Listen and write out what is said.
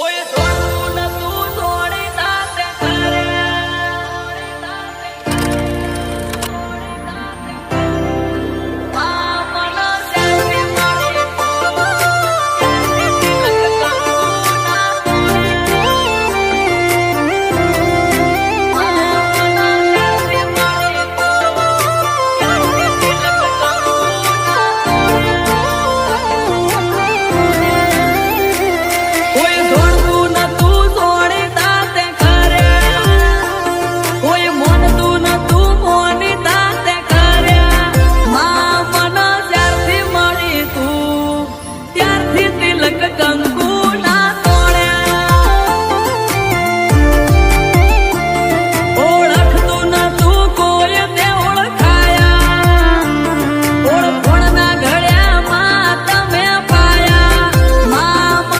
Oye,